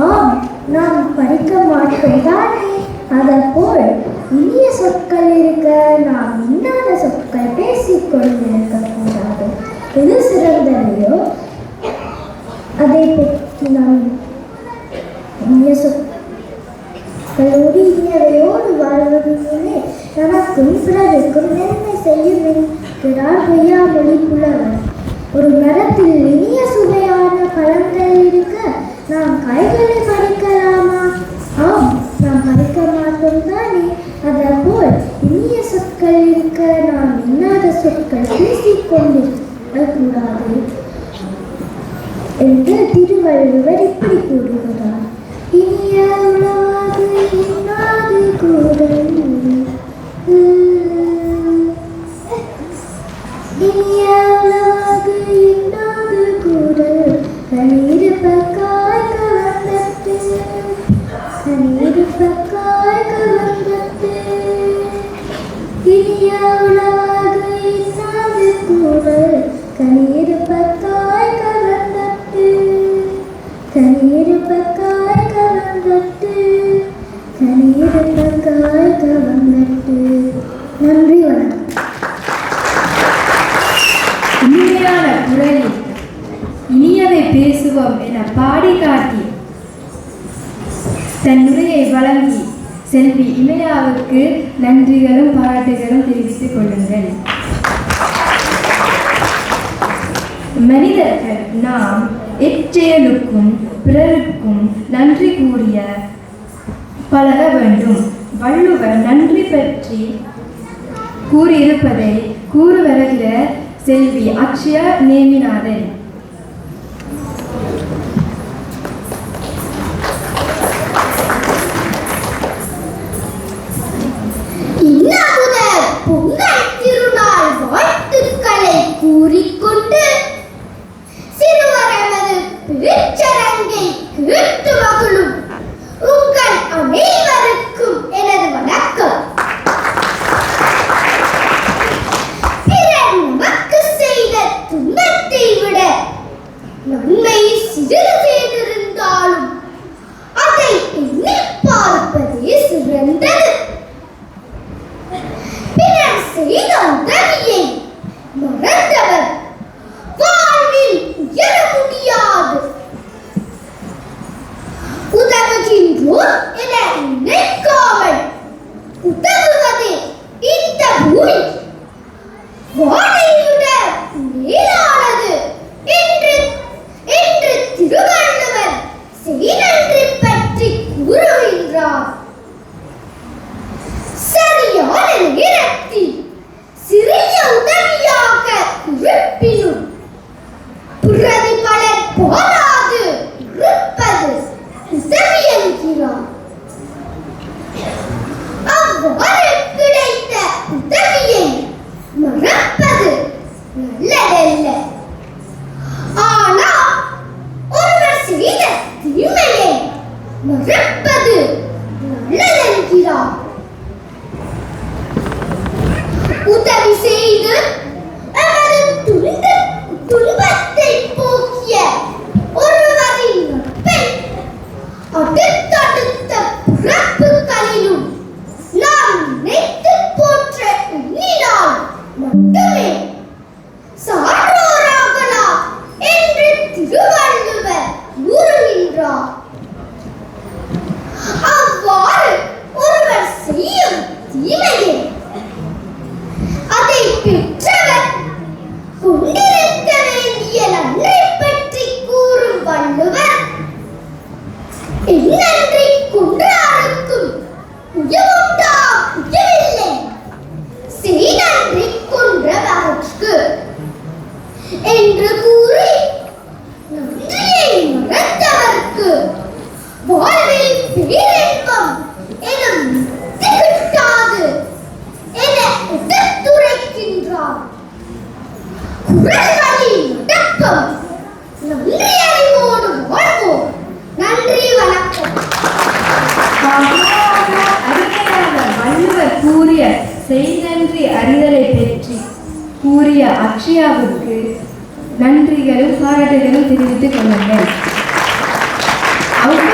ஆம் நாம் படிக்க மாட்டோம் தானே? போல் இனிய சொற்கள் இருக்க நாம் இன்னாத சொற்கள் பேசிக்கொண்டு இருக்கக்கூடாது எது சிறந்ததையோ அதை பற்றி நாம் இனிய சொற்களோடு இனியவையோடு வாழ்வதுமே நமக்கும் பிறருக்கும் நன்மை செய்யும் என்கிறார் பொய்யாமொழி புலவர். ஒரு மரத்தில் இனிய சுவையான பழங்கள் இருக்க நாம் கைகளை மறைக்கலாமா ஆம் நாம் மறைக்க மாட்டோம் தானே. அதேபோல் இனிய சொற்கள் இருக்க நாம் இல்லாத சொற்கள் பேசிக்கொண்டிருக்கக்கூடாது என்று திருவள்ளுவர் இப்படி கூறுகிறார். இனிய உணவாது இன்னாது கூறல் இனிய உணவாது கூறியிருப்பதை கூறுவருகிற செல்வி அக்ஷய நேமிநாதன் கூறிய செய்நன்றி அறிதலை பெற்றி கூறிய அக்ஷயாவுக்கு நன்றிகளும் பாராட்டுகளும் தெரிவித்துக் கொண்டனர் அவுட்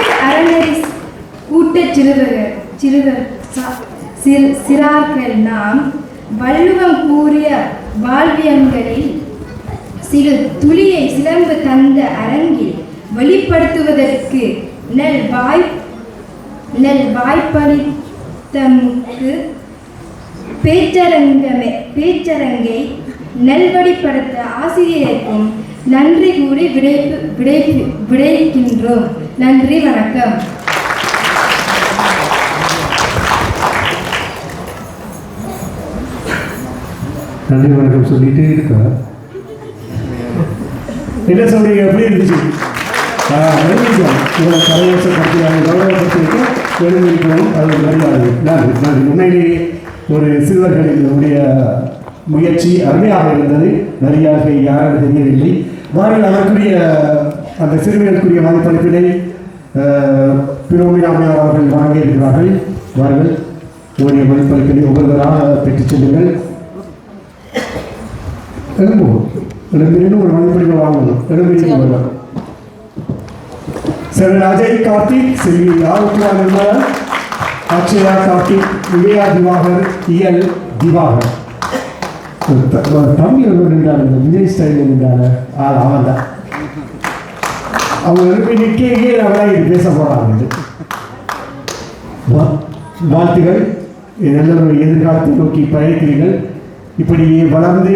கூட்ட சிறுவர் சிறுவர் சிறார்கள் நாம் வள்ளுவம் கூறிய வாழ்வியங்களில் சிறு துளியை சிலம்பு தந்த அரங்கில் வெளிப்படுத்துவதற்கு நெல் வாய் நெல் வாய்ப்பளித்தமுக்கு பேச்சரங்கமே பேச்சரங்கை நல்வழிப்படுத்த ஆசிரியருக்கும் நன்றி கூறி விடைப்பு விடை விடைக்கின்றோம். நன்றி வணக்கம். நன்றி வணக்கம் சொல்லிட்டே இருக்கா. என்ன சொல்றீங்க? எப்படி இருந்துச்சு? இவ்வளோ கரகோசப்படுத்தி அது நன்றி நன்றி உண்மையிலேயே ஒரு சிறுவர்களினுடைய முயற்சி அருமையாக இருந்தது. நிறையாக யாரும் தெரியவில்லை. மாறில் அதற்குரிய அந்த சிறுவர்களுக்குரிய மதிப்பளிப்பினை பிரோமிராமையார் அவர்கள் வழங்கியிருக்கிறார்கள். வாருங்கள் உங்களுடைய மதிப்பளிப்பினை ஒவ்வொருவராக பெற்றுச் செல்லுங்கள். எழும்புவோம். எழும்பினு ஒரு மதிப்பீடு வாங்கணும் எழும்பினு வரலாம் அஜய் கார்த்திக் செல்வி ஆரோக்கியா நிர்மலா அக்ஷயா கார்த்திக் விஜயா திவாகர் இயல் திவாகர். ஒரு ஒரு தம்பி ஒரு நின்றாங்க இந்த விஜய் ஸ்டைலில் நின்றாங்க ஆ அவன் தான் அவங்க எழுப்பி நிற்கையே அவராக இது பேச போகிறாங்க வாழ்த்துகள். எல்லோரும் எதிர்காலத்தை நோக்கி பயணிக்கிறீர்கள். இப்படி வளர்ந்து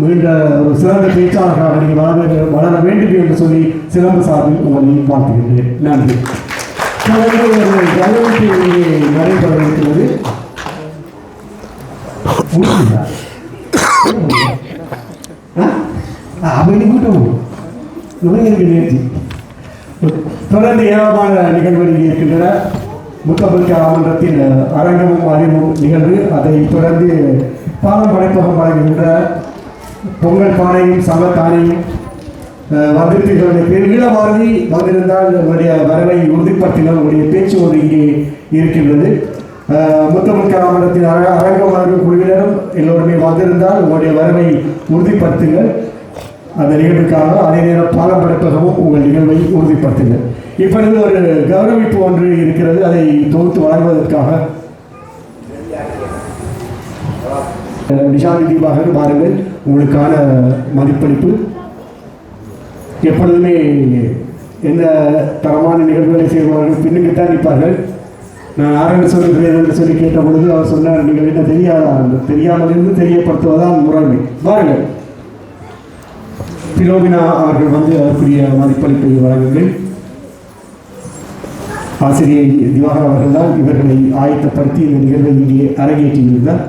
மீண்ட ஒரு சிறந்த பேச்சாளர்களாக நீங்கள் வளர வளர வேண்டும் என்று சொல்லி சிறந்த சார்பில் உங்களை வாழ்த்துகின்றேன். நன்றி. தொடர்ந்து ஒரு கவனிப்பு நடைபெற இருக்கிறது கூட்டம் நேர்த்தி தொடர்ந்து ஏராளமான நிகழ்வுகள் இருக்கின்றன முத்தமிழ் மன்றத்தின் அரங்கமும் அறிவும் நிகழ்வு. அதை தொடர்ந்து பாலம் படைப்பகம் வழங்குகின்ற பொங்கல் பானையும் சமத்தானையும் வந்திருப்பீர்களுடைய பேர் ஈழபாரதி வந்திருந்தால் உங்களுடைய வரவை உறுதிப்படுத்தினால் உங்களுடைய பேச்சு ஒரு இங்கே இருக்கின்றது. அஹ், முத்தமிழ் அர அரங்கம் குழுவினரும் எல்லோருமே வந்திருந்தால் உங்களுடைய வரவை உறுதிப்படுத்துங்கள். அந்த நிகழ்வுக்காக அதே நேரம் பாலம் படைப்பகமும் உங்கள் நிகழ்வை உறுதிப்படுத்துங்கள். இப்பொழுது ஒரு கௌரவிப்பு ஒன்று இருக்கிறது. அதை தொகுத்து வழங்குவதற்காக. நிஷாந்தி தீபாகர் பாருங்கள். உங்களுக்கான மதிப்பளிப்பு. எப்பொழுதுமே எந்த தரமான நிகழ்வுகளை செய்வார்கள் பின்னுக்குத்தான் நிற்பார்கள். நான் ஆரம்ப சொல்கிறேன் என்று சொல்லி கேட்ட பொழுது அவர் சொன்னார் நீங்கள் என்ன தெரியாதா? தெரியாமல் இருந்து தெரியப்படுத்துவதான் முறைமை. வாருங்கள். பிலோபினா அவர்கள் வந்து அதற்குரிய மதிப்பளிப்பை வழங்குங்கள். ஆசிரியை திவாகர் அவர்கள் தான் இவர்களை ஆயத்தப்படுத்தி இந்த நிகழ்வை இங்கே அரங்கேற்றியிருந்தார்.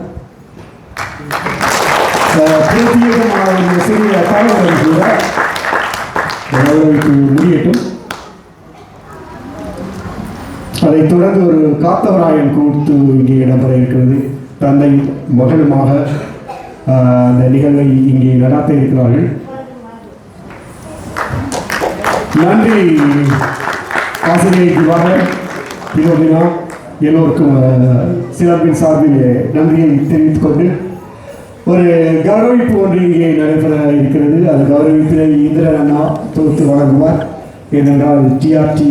அஹ், சிறிய தகவல்கள் கூட முடியட்டும். அதைத் தொடர்ந்து ஒரு காத்தவராயன் கூத்து இங்கே இடம்பெற இருக்கிறது தந்தை மகளுமாக அந்த நிகழ்வை இங்கே நடாத்த இருக்கிறார்கள். நன்றி ஆசிரியர் திவாகர் பிரோபினா எல்லோருக்கும் ஆஹ், சிறப்பின் சார்பில் நன்றியை தெரிவித்துக் கொண்டு ஒரு கௌரவிப்பு ஒன்று இங்கே நடைபெற இருக்கிறது. அந்த கௌரவிப்பினை இந்திரன் அண்ணா தொகுத்து வழங்குவார். ஏனென்றால் டிஆர்டி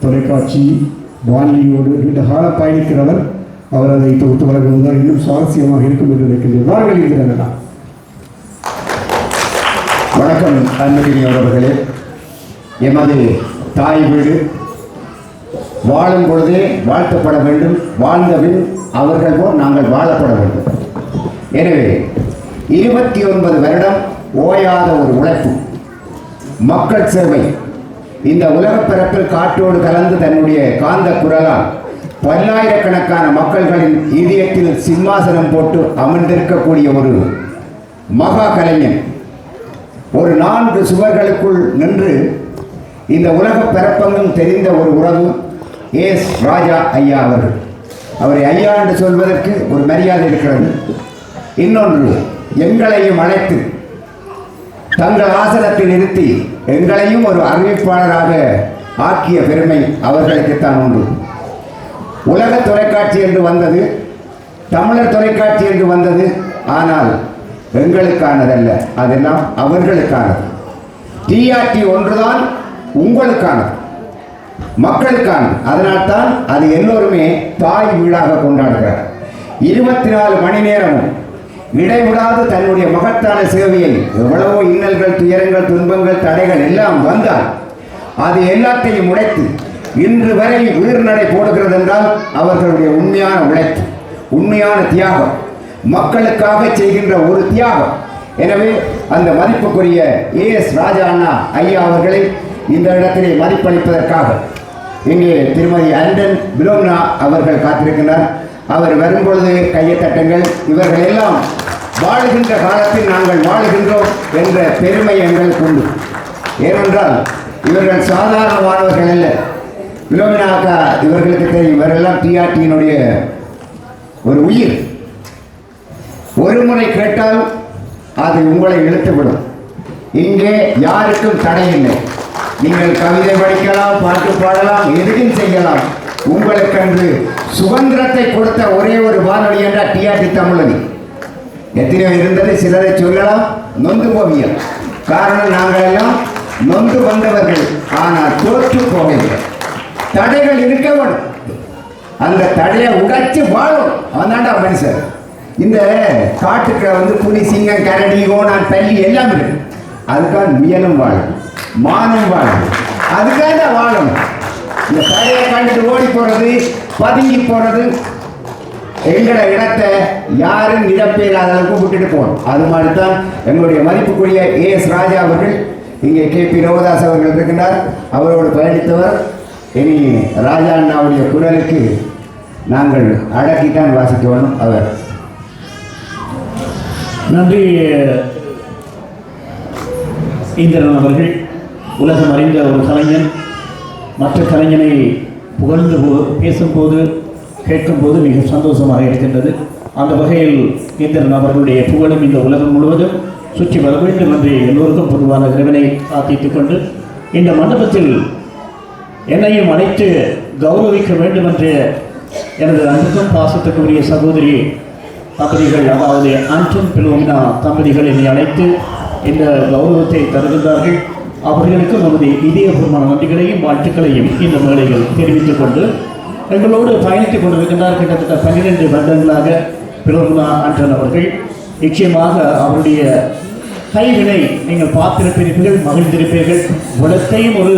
தொலைக்காட்சி வானொலியோடு நீண்ட காலம் பயணிக்கிறவர். அவர் அதை தொகுத்து வழங்குவதுதான் இன்னும் சுவாரஸ்யமாக இருக்கும் என்று நினைக்கின்றேன். வாருங்கள் இந்திரன் அண்ணா. வணக்கம் அவர்களே எமது தாய் வீடு வாழும் பொழுதே வாழ்த்தப்பட வேண்டும். வாழ்ந்தபின் அவர்கள் போல் நாங்கள் வாழப்பட வேண்டும். எனவே இருபத்தி ஒன்பது வருடம் ஓயாத ஒரு உழைப்பு. மக்கள் சேவை இந்த உலகப் பிறப்பில் காற்றோடு கலந்து தன்னுடைய காந்த குரலால் பல்லாயிரக்கணக்கான மக்கள்களின் இதயத்தில் சிம்மாசனம் போட்டு அமர்ந்திருக்கக்கூடிய ஒரு மகா கலைஞன். ஒரு நான்கு சுவர்களுக்குள் நின்று இந்த உலக பிறப்பங்கும் தெரிந்த ஒரு உறவு எஸ் ராஜா ஐயா அவர்கள். அவரை ஐயா என்று சொல்வதற்கு ஒரு மரியாதை இருக்கிறது. இன்னொன்று எங்களையும் அழைத்து தங்கள் ஆசனத்தில் நிறுத்தி எங்களையும் ஒரு அறிவிப்பாளராக ஆக்கிய பெருமை அவர்களுக்குத்தான் உண்டு. உலக தொலைக்காட்சி என்று வந்தது தமிழர் தொலைக்காட்சி என்று வந்தது ஆனால் எங்களுக்கானதல்ல. அதெல்லாம் அவர்களுக்கானது. டிஆர்டி ஒன்றுதான் உங்களுக்கானது மக்களுக்கான அதனால்தான் அது எல்லோருமே தாய் வீடாக கொண்டாடுகிறார் இருபத்தி நாலு மணி நேரமும் இடைவிடாது தன்னுடைய மகத்தான சேவையை. எவ்வளவோ இன்னல்கள் துயரங்கள் துன்பங்கள் தடைகள் எல்லாம் வந்தால் அது எல்லாத்தையும் உடைத்து இன்று வரை உயிர்நடை போடுகிறது என்றால் அவர்களுடைய உண்மையான உழைப்பு உண்மையான தியாகம் மக்களுக்காக செய்கின்ற ஒரு தியாகம். எனவே அந்த மதிப்புக்குரிய ஏ எஸ் ராஜா அண்ணா ஐயா அவர்களை இந்த இடத்திலே மதிப்பளிப்பதற்காக இங்கே திருமதி அண்டன் பிலோம்னா அவர்கள் காத்திருக்கிறார் அவர் வரும்பொழுது கையை தட்டுங்கள் இவர்கள் எல்லாம் வாழுகின்ற காலத்தில் நாங்கள் வாழுகின்றோம் என்ற பெருமை எங்களுக்கு உண்டு. ஏனென்றால் இவர்கள் சாதாரணமானவர்கள் அல்ல. விலோமினாக்கா இவர்களுக்கு தெரியும் இவரெல்லாம் டிஆர்டியினுடைய ஒரு உயிர். ஒரு முறை கேட்டால் அது உங்களை இழுத்துவிடும். இங்கே யாருக்கும் தடை இல்லை நீங்கள் கவிதை படிக்கலாம் பாட்டு பாடலாம் எதுவும் செய்யலாம். உங்களுக்கென்று சுதந்திரத்தை கொடுத்த ஒரே ஒரு வானொலி என்ற டிஆர்டி தமிழனி. எத்தனையோ இருந்தது சிலரை சொல்லலாம் நொந்து போவியல் காரணம் நாங்கள் எல்லாம் நொந்து வந்தவர்கள். ஆனால் தோற்று போகவில்லை. தடைகள் இருக்க வேணும் அந்த தடையை உடைச்சு வாழும். அவன்தான்டா மனுஷன். இந்த காட்டுக்கு வந்து புலி சிங்கம் கரடி ஓனான் பள்ளி எல்லாம் இருக்கு. அதுக்காக முயலும் வாழும் மானம் வாழும். அதுக்காக தான் வாழணும் இந்த தடையை கண்டுட்டு ஓடி போறது பதுங்கி போறது எங்களோட இடத்தை யாரும் நிரப்பையில்லாத அளவுக்கு விட்டுட்டு போகணும். அது மாதிரி தான் எங்களுடைய மதிப்புக்குரிய ஏ எஸ் ராஜா அவர்கள் இங்கே கே பி ரவதாஸ் அவர்கள் இருக்கின்றார். அவரோடு பயணித்தவர் இனி ராஜா அண்ணாவுடைய குரலுக்கு நாங்கள் அடக்கித்தான் வாசிக்க வேணும் அவர். நன்றி இந்திரன் அவர்கள். உலகம் அறிந்த ஒரு கலைஞன். மற்ற கலைஞனை புகழ்ந்து போ- பேசும்போது கேட்கும்போது மிக சந்தோஷமாக இருக்கின்றது. அந்த வகையில் இந்திரன் அவர்களுடைய புகழும் இந்த உலகம் முழுவதும் சுற்றி வர வேண்டும் என்று எல்லோருக்கும் பொதுவான இறைவனை பிரார்த்தித்துக் கொண்டு இந்த மண்டபத்தில் என்னையும் அழைத்து கௌரவிக்க வேண்டும் என்று எனது அன்புக்கும் பாசத்துக்குரிய சகோதரி தம்பதிகள் அதாவது அன்றும் பிலோமினா தம்பதிகள் என்னை அழைத்து இந்த கௌரவத்தை தருகின்றார்கள். அவர்களுக்கு நமது இதயபூர்வமான நன்றிகளையும் வாழ்த்துக்களையும் இந்த மேடையில் தெரிவித்துக் கொண்டு எங்களோடு பயணித்துக் கொண்டிருக்கின்றார் கிட்டத்தட்ட பன்னிரெண்டு வருடங்களாக பிரபுலா ஆண்டன் அவர்கள். நிச்சயமாக அவருடைய கைவினை நீங்கள் பார்த்திருப்பீர்கள் மகிழ்ந்திருப்பீர்கள். உலகத்தையும் ஒரு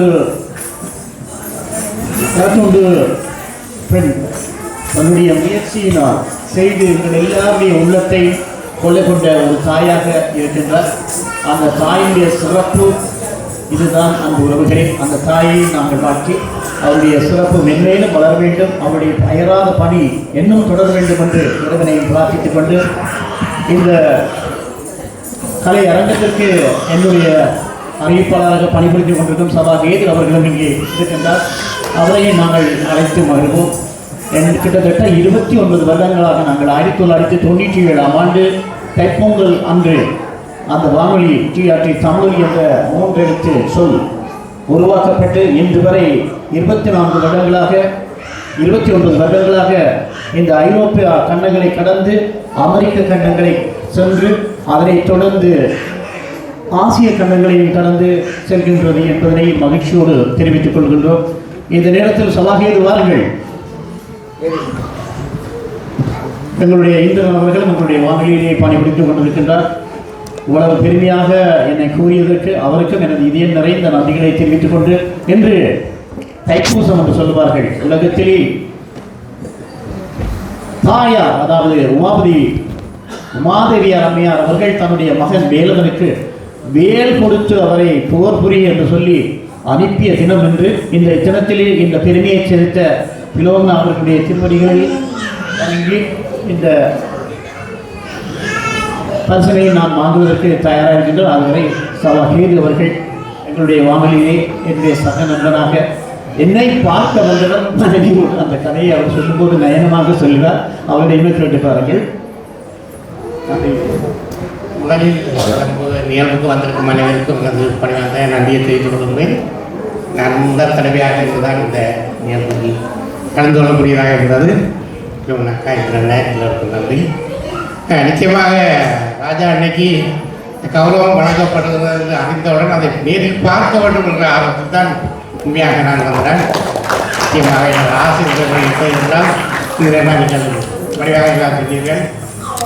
கருத்துண்டு பெண் தன்னுடைய முயற்சியினால் செய்து எங்கள் எல்லாருடைய உள்ளத்தை கொள்ளை கொண்ட ஒரு தாயாக இருக்கின்றார். அந்த தாயினுடைய சிறப்பு இதுதான் அந்த உறவுகளே அந்த தாயை நாங்கள் வாழ்த்தி அவருடைய சிறப்பு மென்மேலும் வளர வேண்டும் அவருடைய அயராத பணி இன்னும் தொடர வேண்டும் என்று இறைவனை பிரார்த்தித்துக் கொண்டு இந்த கலை அரங்கத்திற்கு என்னுடைய அறிவிப்பாளராக பணிபுரிந்து கொண்டிருக்கும் சபா கேது அவர்களும் இங்கே இருக்கின்றார். அவரையும் நாங்கள் அழைத்து மகிழ்வோம். என் கிட்டத்தட்ட இருபத்தி ஒன்பது வருடங்களாக நாங்கள் ஆயிரத்தி தொள்ளாயிரத்தி தொண்ணூற்றி ஏழாம் ஆண்டு தைப்பொங்கல் அன்று அந்த வானொலி டிஆர்டி தமிழ் என்ற மூன்றெழுத்து சொல் உருவாக்கப்பட்டு இன்று வரை இருபத்தி நான்கு வருடங்களாக இருபத்தி ஒன்பது வருடங்களாக இந்த ஐரோப்பிய கண்டங்களை கடந்து அமெரிக்க கண்டங்களை சென்று அதனைத் தொடர்ந்து ஆசிய கண்டங்களையும் கடந்து செல்கின்றது என்பதனை மகிழ்ச்சியோடு தெரிவித்துக் கொள்கின்றோம். இந்த நேரத்தில் சலாகியது வாருங்கள் எங்களுடைய இந்திரன் அவர்கள் உங்களுடைய வானொலியிலே பணிபுரித்துக் கொண்டிருக்கின்றார். இவ்வளவு பெருமையாக என்னை கூறியதற்கு அவருக்கும் எனது இதயம் நிறைந்த நன்றிகளை தெரிவித்துக் கொண்டு என்று தைப்பூசம் என்று சொல்லுவார்கள். உலகத்திலே தாயார் அதாவது உமாபதி உமாதேவியார் அம்மையார் அவர்கள் தன்னுடைய மகன் வேலவனுக்கு வேல் கொடுத்து அவரை போர் புரி என்று சொல்லி அனுப்பிய தினம் என்று இந்த தினத்திலே இந்த பெருமையை செலுத்த பிலோமனா அவர்களுடைய திருவடிகளில் இந்த பரிசனையை நான் வாங்குவதற்கு தயாராக இருக்கின்றோம். அதுவரை சவா அவர்கள் எங்களுடைய வானொலியிலே என்னுடைய சக நண்பனாக என்னை பார்க்க வந்தவர் அந்த கதையை அவர் சொல்லும்போது நயனமாக சொல்கிறார் அவரிடமே கேட்டு பாருங்கள். முதலில் வரும்போது நிகழ்வுக்கு வந்திருக்கும் அனைவருக்கும் எனது பணிவாக நன்றியை தெரிவித்துக் கொள்கிறேன் நான் முதல் தடவையாக இருந்துதான் இந்த நிகழ்வுகளில் கலந்து கொள்ளக்கூடியதாக இருந்தது. இவனாக்கா இருக்கிற எல்லோருக்கும் நன்றி. நிச்சயமாக ராஜா அன்னைக்கு கௌரவம் வழங்கப்படுகிறது அறிந்தவுடன் அதை நேரில் பார்க்க வேண்டும் என்ற ஆர்வத்தில் தான் உண்மையாக நான் வந்தேன். நிச்சயமாக எனது ஆசிரியர்கள் இப்போதெல்லாம் இதெல்லாம் நீங்கள் வழியாக எல்லாம் செஞ்சீர்கள்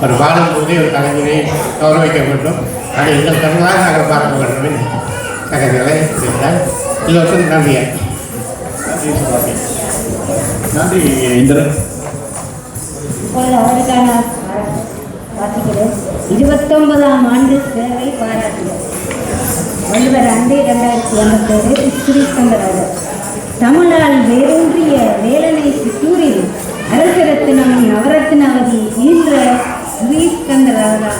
ஒரு வாழும் போதே ஒரு கலைஞரை கௌரவிக்க வேண்டும். அதை எங்கள் கண்களாக நாங்கள் பார்க்க வேண்டும் என்று தகவல்களை இருந்தால் எல்லோருக்கும் நன்றியா. நன்றி இந்திரன். அவருக்கான வாசிக்கிறேன். இருபத்தொன்பதாம் ஆண்டு சேவை பாராட்டுகள் வள்ளுவர் அண்டை இரண்டாயிரத்தி எண்பத்தேழு ஸ்ரீஸ்கந்தராஜர் தமிழால் வேரூன்றிய வேலனை சித்தூரில் அரசரத்தினம் நவரத்தினாவதி ஈன்ற ஸ்ரீஸ்கந்தராஜா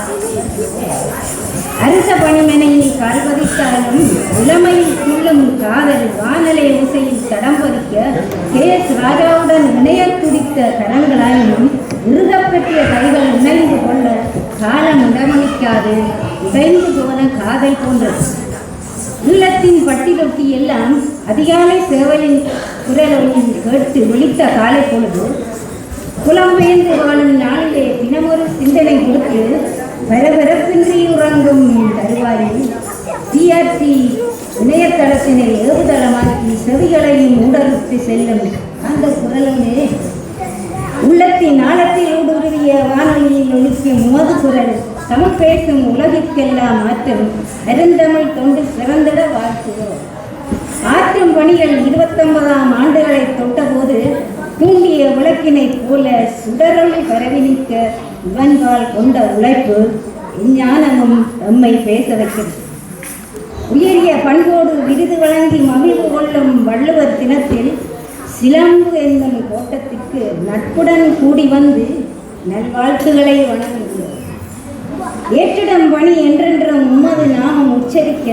அரச பணிமனையில் கால்பதித்தாலும் இளமையில் துள்ளும் காதல் வானலை ஓசையில் தடம் பதிக்க கே எஸ் ராஜாவுடன் இணைய துடித்த கரங்களாயினும் இறுகப்பெற்ற கைகள் இணைந்து கொள்ள காலம் இடமளிக்காது. இசைந்து போன காதல் போன்றது. உள்ளத்தின் பட்டி தொட்டி எல்லாம் அதிகாலை சேவலின் குரலொலியில் கேட்டு விழித்த காலை பொழுது புலம்பெயர்ந்து வாழும் நாளிலே தினமொரு சிந்தனை கொடுத்து பரபரப்பின்றி உறங்கும் தருவாயில் டிஆர்டி இணையதளத்தினை ஏவுதளமாக்கி செவிகளையும் ஊடறுத்து செல்லும் அந்த குரலுமே உள்ளத்தின் ஆழத்தில் ஊடுருவிய வானொலியில் ஒலிக்கும் மோது குரல் தமிழ் பேசும் உலகிற்கெல்லாம் மாற்றம் அருந்தமிழ் தொண்டு சிறந்திட வாழ்த்துகிறோம். ஆற்றும் பணிகள் இருபத்தொன்பதாம் ஆண்டுகளை தொட்டபோது தூண்டிய விளக்கினைப் போல சுடரொளி பரவி நிற்க இவன்பால் கொண்ட உழைப்பு விஞ்ஞானமும் நம்மை பேச வைக்கிறது உயரிய பண்போடு விருது வழங்கி மகிழ்வு கொள்ளும் வள்ளுவர் தினத்தில் சிலம்பு என்னும் கோட்டத்திற்கு நட்புடன் கூடி வந்து நல்வாழ்த்துகளை வழங்குகிறோம். ஏற்றிடம் பணி என்றென்றும் உமது நாமம் உச்சரிக்க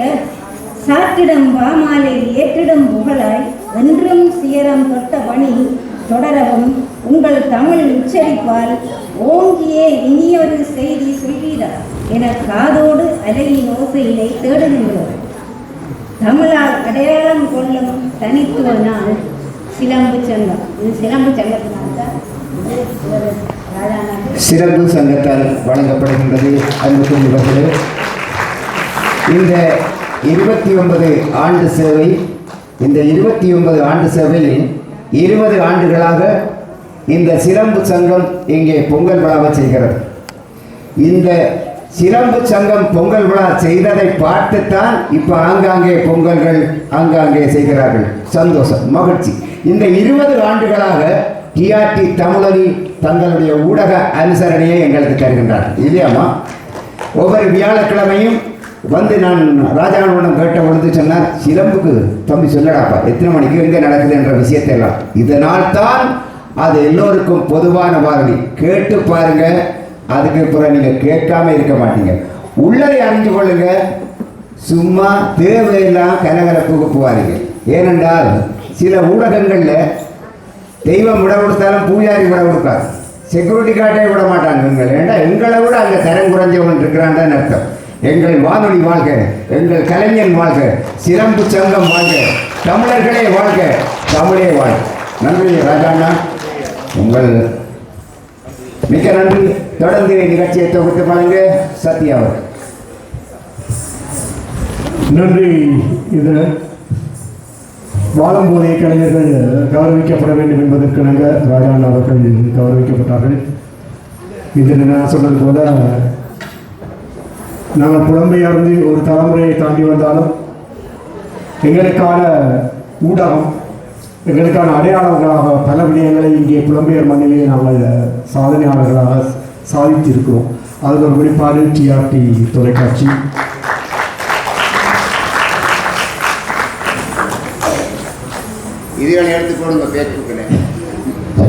சாற்றிடம் வாமாலை ஏற்றிடம் புகழாய் என்றும் சியரம் தொட்ட பணி தொடரவும் உங்கள் தமிழ் உச்சரிப்பால் ஓங்கியே இனியொரு செய்தி சொல்கிறார் என காதோடு அலையின் ஓசையிலே தேடுகின்றோம். தமிழால் அடையாளம் கொள்ளும் தனித்துவ நாள் சிலம்பு சங்கம். இது சிலம்பு சங்கத்தினால் தான் சிறப்பு சங்கத்தால் வழங்கப்படுகின்றது. அன்புக்குரியவர்களே இந்த இருபத்தி ஒன்பது ஆண்டு சேவை இந்த இருபத்தி ஒன்பது ஆண்டு சேவையில் இருபது ஆண்டுகளாக இந்த சிலம்பு சங்கம் இங்கே பொங்கல் விழாவை செய்கிறது. இந்த சிலம்பு சங்கம் பொங்கல் விழா செய்ததை பார்த்துத்தான் இப்போ ஆங்காங்கே பொங்கல்கள் ஆங்காங்கே செய்கிறார்கள். சந்தோஷம் மகிழ்ச்சி. இந்த இருபது ஆண்டுகளாக டிஆர்டி தமிழொலி தங்களுடைய ஊடக அனுசரணையை எங்களுக்கு தருகின்றார்கள். இல்லையாமா ஒவ்வொரு வியாழக்கிழமையும் வந்து நான் ராஜாவிடம் கேட்ட பொழுது சொன்னார் சிலம்புக்கு தம்பி சொல்லடாப்பா எத்தனை மணிக்கு எங்கே நடக்குது என்ற விஷயத்தை எல்லாம் இதனால் தான் அது எல்லோருக்கும் பொதுவான வாரணி கேட்டு பாருங்க அதுக்கு பிறகு நீங்கள் கேட்காம இருக்க மாட்டீங்க. உள்ளதை அறிஞ்சு கொள்ளுங்க சும்மா தேவையெல்லாம் கலகலப்புக்கு போவாதீங்க ஏனென்றால் சில ஊடகங்களில் தெய்வம் விட கொடுத்தாலும் பூஜாரி விட கொடுக்காது. செக்யூரிட்டி கார்டே விட மாட்டாங்க எங்களை ஏண்டா? எங்களை விட அங்கே தரம் குறைஞ்சவன் இருக்கிறான்னு அர்த்தம். எங்கள் வானொலி வாழ்க எங்கள் கலைஞன் வாழ்க சிலம்பு சங்கம் வாழ்க தமிழர்களே வாழ்க தமிழே வாழ்க. நன்றி ராஜாண்ணா. உங்கள் மிக்க நன்றி. தொடர்ந்து நிகழ்ச்சியை தொகுத்து பாருங்க சத்யா அவர்கள். நன்றி இதில் வாழும்போதே கலைஞர்கள் கௌரவிக்கப்பட வேண்டும் என்பதற்கிணங்க ராஜான் அவர்கள் கௌரவிக்கப்பட்டார்கள். இதில் நான் சொன்னது போல நாங்கள் புலம்பெயர்ந்து ஒரு தலைமுறையை தாண்டி வந்தாலும் எங்களுக்கான ஊடகம் எங்களுக்கான அடையாளங்களாக பல விடயங்களை இங்கே புலம்பெயர் மண்ணிலே நாங்கள் சாதனையாளர்களாக சாதித்திருக்கிறோம். அதில் ஒரு வெளிப்பாடு டிஆர்டி தொலைக்காட்சி. இதுகளை எடுத்துக்கொண்டு பேச்சுக்களை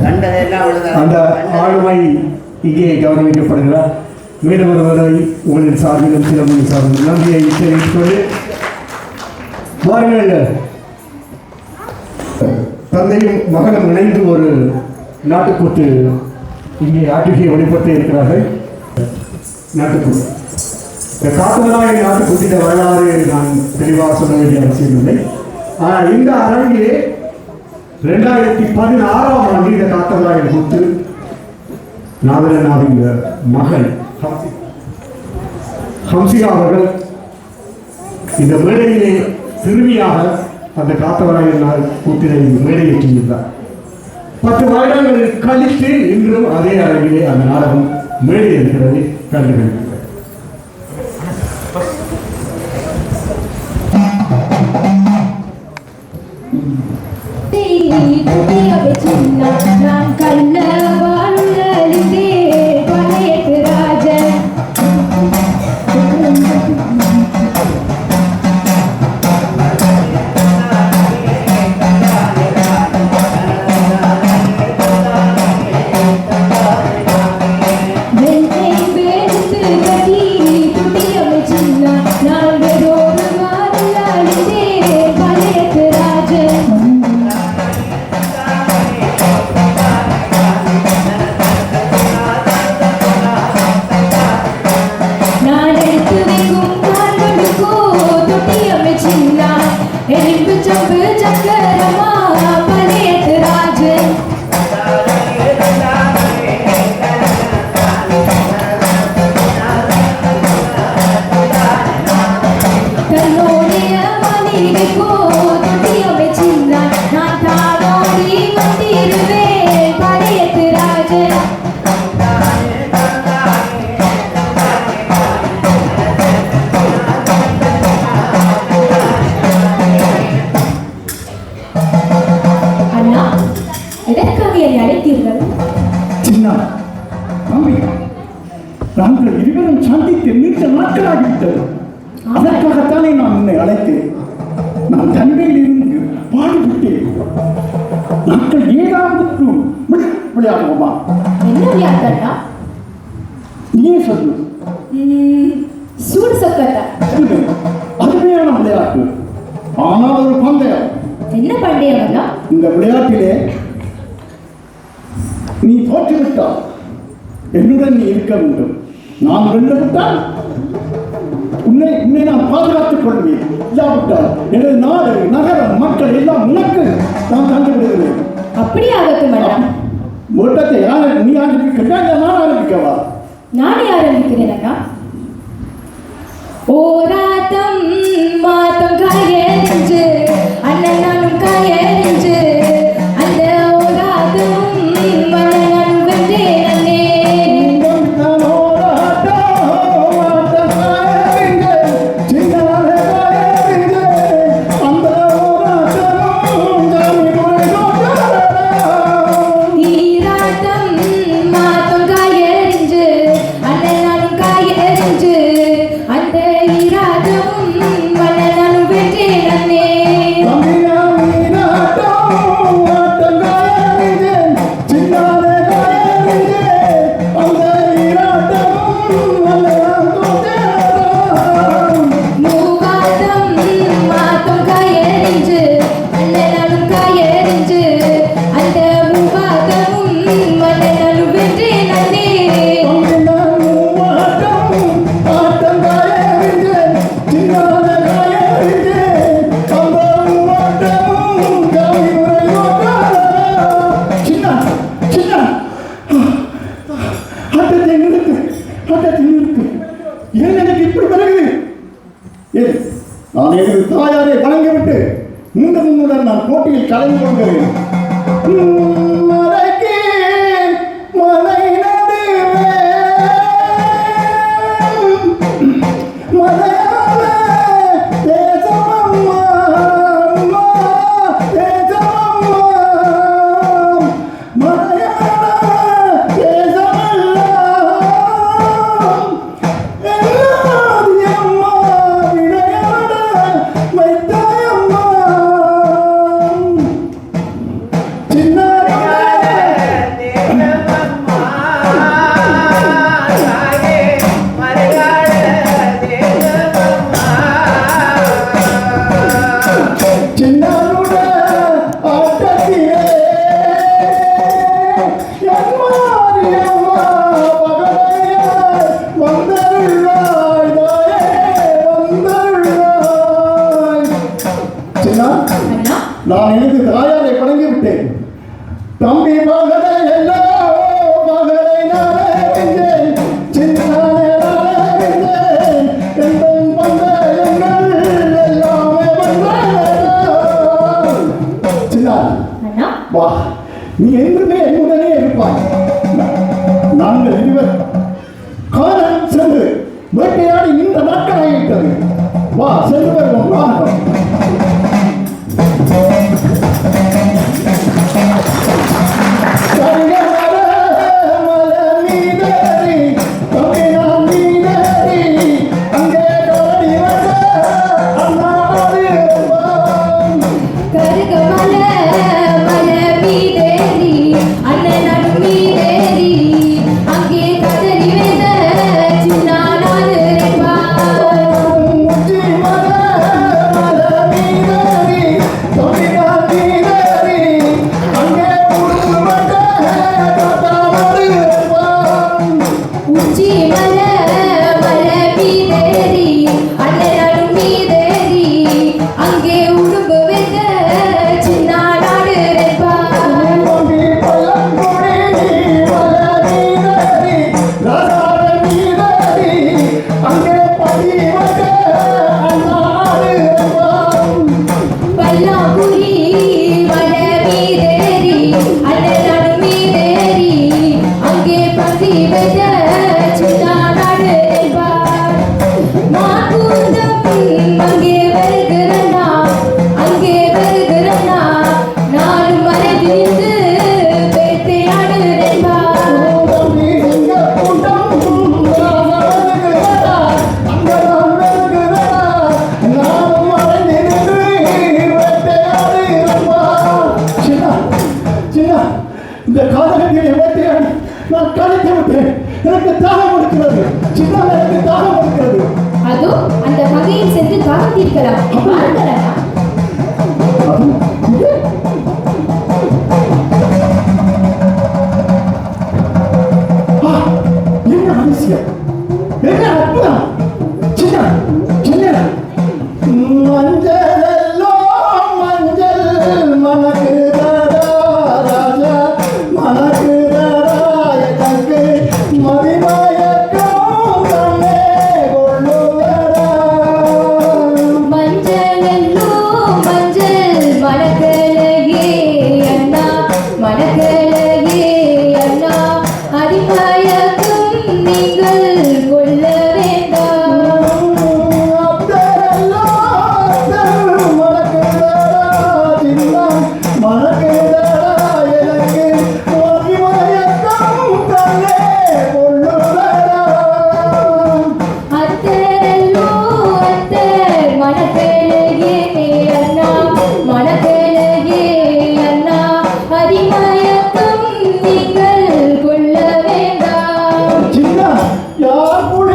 கண்டதெல்லாம் அந்த ஆளுமை இங்கே கௌரவிக்கப்படுகிறார் மீண்டும் ஒருவரை உங்களின் சார்பிலும் சிலமணி சார்பிலும் நன்றியை தெரிவித்துக்கொண்டு பாருங்கள் தந்தையும் மகனும் இணைந்து ஒரு நாட்டுக்கூத்து இங்கே ஆற்றுகையை வெளிப்படுத்த இருக்கிறார்கள். நாட்டுக்கூத்து. இந்த காட்டுமலாய நாட்டுக்கூட்டிட வரலாறு நான் தெளிவாக சொல்ல வேண்டிய அவசியம் இல்லை ஆனால் இந்த அரங்கிலே ரெண்டாயிரத்தி பதினாறாம் ஆண்டு இந்த காத்தவராயன் கூத்து நாதரநாதின் மகள் ஹம்சி- ஹம்சிகா அவர்கள் இந்த மேடையிலே சிறுமியாக அந்த காத்தவராயன் கூத்தினை மேடையேற்றியிருந்தார். பத்து வருடங்கள் கழித்து இன்றும் அதே அளவிலே அந்த நாடகம் மேடையிருக்கிறது இருக்கிறது கண்டுகளிக்கிறது நான் எதற்காக என்னை அழைத்தீர்கள் சின்ன நாங்கள் இருவரும் சந்தித்து நீண்ட நாட்களாகிவிட்டது. அதற்காகத்தானே நான் உன்னை அழைத்தேன். நான் தந்தையில் இருந்து பாடுபட்டேன். நாங்கள் ஏதாவது விளை- விளையாடுவோமா என்ன விளையாட்டா நீயே சொல்லு. சூடு அதுவே அருமையான விளையாட்டு ஆனால் ஒரு பந்தயம். என்ன அண்ணா இந்த விளையாட்டிலே நீ தோற்றுவிட்டால் என்னுடன் நீ இருக்க வேண்டும். நான் வென்றுவிட்டால் உன்னை உன்னை நான் பாதுகாத்துக் கொள்வேன். இல்லாவிட்டால் எனது நாடு நகரம் மக்கள் எல்லாம் உனக்கு நான் தந்து விடுகிறேன். அப்படி ஆகட்டும் அண்ணா ஓட்டத்தை யார் நீ ஆரம்பிக்கிறா இல்லை நான் ஆரம்பிக்கவா? நானே ஆரம்பிக்கிறேன் அண்ணா ஓராட்டம் மாத்தம் காயறிஞ்சு 야, 뭘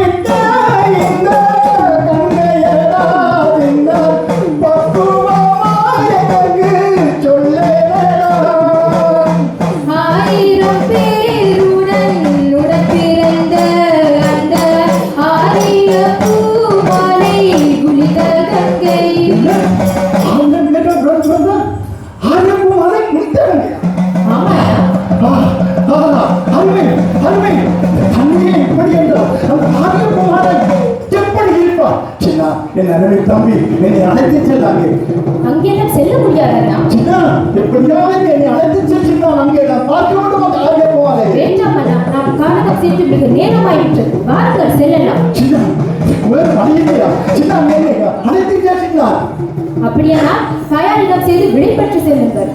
எப்படியாவது என்னை அழைத்து சென்று நான் அங்கே நான் பார்க்க வேண்டும் அந்த அழகே போவாரே வேண்டாம் நான் நாம் காரணம் சேர்த்து மிக நேரமாயிற்று வாருங்கள் செல்லலாம் சின்ன வேறு வழியில்லையா சின்ன நேரா அழைத்து கேட்டீங்களா அப்படியானால் தயாரிடம் செய்து விடைபெற்று செல்லுங்கள்.